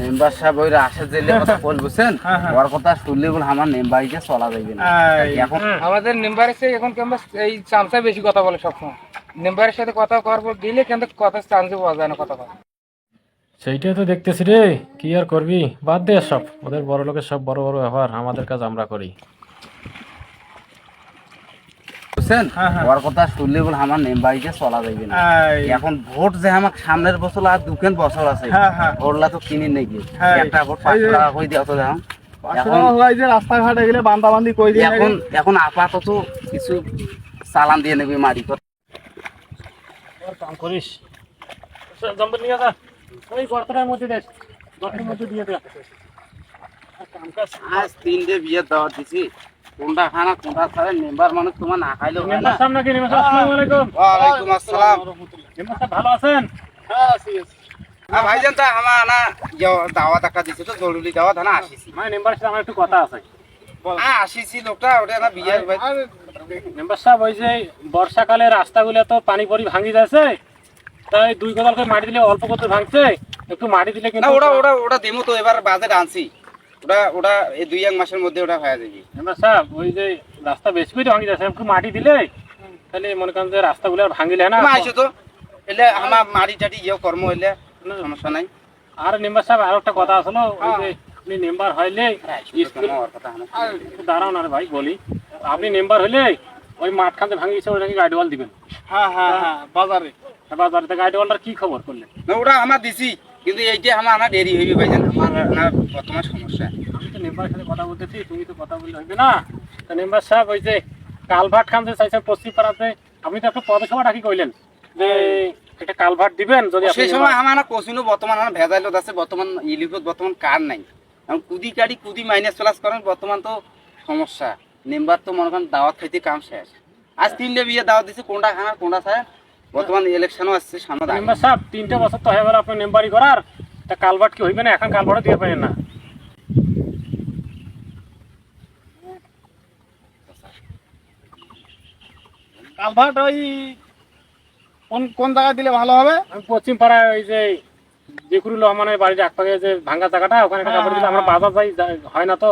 Member সাহেব ওই আসে জেলে কথা বল বুঝছেন? হ্যাঁ, হ্যাঁ। ওর কথা শুনলে বল আমার মেম্বারকে চলা যাবে না। এখন আমাদের মেম্বারের সাথে এখন কেমন এই চামচা বেশি কথা বলে সবসময়। মেম্বারের সাথে কথা করার পর দিলে কিন্তু কথা চান্সে পাওয়া যায় না কথা বলা। সেইটাই তো দেখতেছি রে কি আর করবি? বাদ দে সব ওদের বড় লোকের সব বড় বড় ব্যাপার আমাদের কাজ আমরা করি। বুঝছেন? হ্যাঁ, হ্যাঁ। ওর কথা শুনলে বলে আমার মেম্বারকে চলা যাবে না। এখন ভোট যে আমার সামনের বছর আর দুখান বছর আছে হ্যাঁ, হ্যাঁ। ভোটলা তো কিনি নাকি। একটা ভোট পাঁচ টাকা করে দেওয়া তো যে রাস্তাঘাটে গেলে বান্দাবান্দি কই দিয়ে এখন এখন আপাতত কিছু চালান দিয়ে নেবে মারি কথা আর কাম করিস। জম্বর নিয়ে যা। ওই গর্তটার মধ্যে দেখ গর্তের মধ্যে দিয়ে দে। কাম কাজ আজ তিনটে বিয়ে দেওয়া দিছি। কোনটা খানা কোনটা মেম্বার মানুষ তোমার না খাইলেও না মেম্বার সাহেব নাকি মেম্বার সাহেব আসসালামু আলাইকুম। ওয়ালাইকুম আসসালাম। মেম্বার সাহেব ভালো আছেন? হ্যাঁ ভাইজান তা আমার না দাওয়াত একটা দিছে তো জরুরি দাওয়াত না আসিছি। মানে মেম্বার সাহেব আমার একটু কথা আছে। হ্যাঁ আসিছি লোকটা ওটা না বিয়ে ভাই মেম্বার সাহেব ওই যে বর্ষাকালে রাস্তাগুলো তো পানি পরি ভাঙি যাচ্ছে তাই দুই কোদাল করে মাটি দিলে অল্প করতে ভাঙছে একটু মাটি দিলে কিন্তু ওটা ওটা ওটা দেবো তো এবার বাজেট আনছি ওটা ওটা এই দুই এক মাসের মধ্যে ওটা হয়ে যাবে। মেম্বার সাহেব ওই যে রাস্তা বেশি করে ভাঙি যাচ্ছে একটু মাটি দিলে তাহলে মনে করেন যে রাস্তাগুলো আর ভাঙিলে না। আইসো তো? এলে আমার মারি টাটি ইয়ে কর্ম হইলে সমস্যা নাই। আর মেম্বার সাহেব আর একটা কথা আসলো ওই যে আপনি মেম্বার হইলে। একটু দাঁড়াও না ভাই বলি। আপনি মেম্বার হইলে ওই মাঠখানতে ভাঙিয়েছে ওই নাকি গাইড ওয়াল দিবেন? হ্যাঁ হ্যাঁ হ্যাঁ বাজারে। এবার বাড়িতে গাইড ওয়ালটার কি খবর করলে না ওটা আমার দিছি। কিন্তু এইটা আমার আনা দেরি হইবে ভাইজান আমার না বর্তমান সমস্যা। আমি তো মেম্বারের সাথে কথা বলতেছি তুমি তো কথা বললে হইবে না। তো মেম্বার সাহেব ওই যে কালভার্ট খান যে চাইছে পশ্চিম পাড়াতে আপনি তো একটা পদসভা ডাকি কইলেন যে একটা কালভার্ট দিবেন যদি সেই সময় আমার না কোচিনো বর্তমান আমার ভেজাইলত আছে বর্তমান ইলিপত বর্তমান কার নাই? এখন কুদি কাড়ি কুদি মাইনাস প্লাস করেন বর্তমান তো সমস্যা। মেম্বার তো মনে করেন দাওয়াত খাইতে কাম শেষ। আজ তিনটে বিয়ে দাওয়াত দিছে কোনটা খানা কোনটা ছাড়া বর্তমান ইলেকশনও আসছে সামনে মেম্বার সাহেব তিনটে বছর তো হয়ে গেল আপনি মেম্বারি করার তা কালভার্ট কি হইবে না? এখন কালভার্টও দিয়ে পারেন না। কালভার্ট ওই কোন কোন জায়গায় দিলে ভালো হবে? আমি পশ্চিম পাড়ায় ওই যে জিকুরুল রহমানের বাড়ির একপাকে যে ভাঙ্গা জায়গাটা ওখানে একটা কাপড় দিলে আমরা বাজার যাই হয় না তো?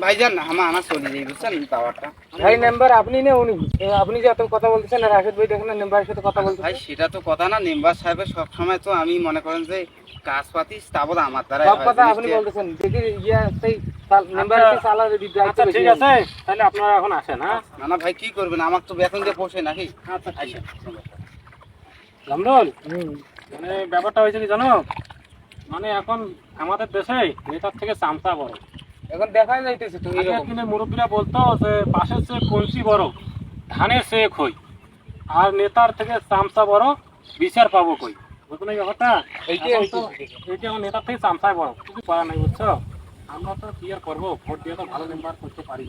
ভাইজান আমার আনা চলে যাই বুঝছেন দাওয়াতটা ভাই মেম্বার আপনি না উনি? আপনি যে এত কথা বলতেছেন রাশেদ ভাই দেখেন না সাথে কথা ভাই সেটা তো কথা না মেম্বার সাহেবের সবসময় তো আমি মনে করেন যে কাজ পাতি তাবৎ আমার দ্বারা সব কথা আপনি বলতেছেন। দেখি ইয়া সেই মেম্বারের সাথে চালার আচ্ছা ঠিক আছে তাহলে আপনারা এখন আসেন হ্যাঁ? না না ভাই কি করবেন? আমার তো বেতন দিয়ে পোষে নাকি? আচ্ছা মানে ব্যাপারটা হয়েছে কি জানো? মানে এখন আমাদের দেশে নেতার থেকে চামচা বড়। এখন দেখা যাইতেছে তো আগের এরকম মুরব্বীরা বলতো যে পাশের চেয়ে কলসি বড় ধানের চেয়ে খই আর নেতার থেকে চামচা বড় বিচার পাবো কই? বুঝলো না এই ব্যাপারটা? এখন এইটা এখন নেতার থেকে চামচায় বড় কিছু করার নাই বুঝছ? আমরা তো কি আর করব? ভোট দিয়ে তো ভালো মেম্বার করতে পারি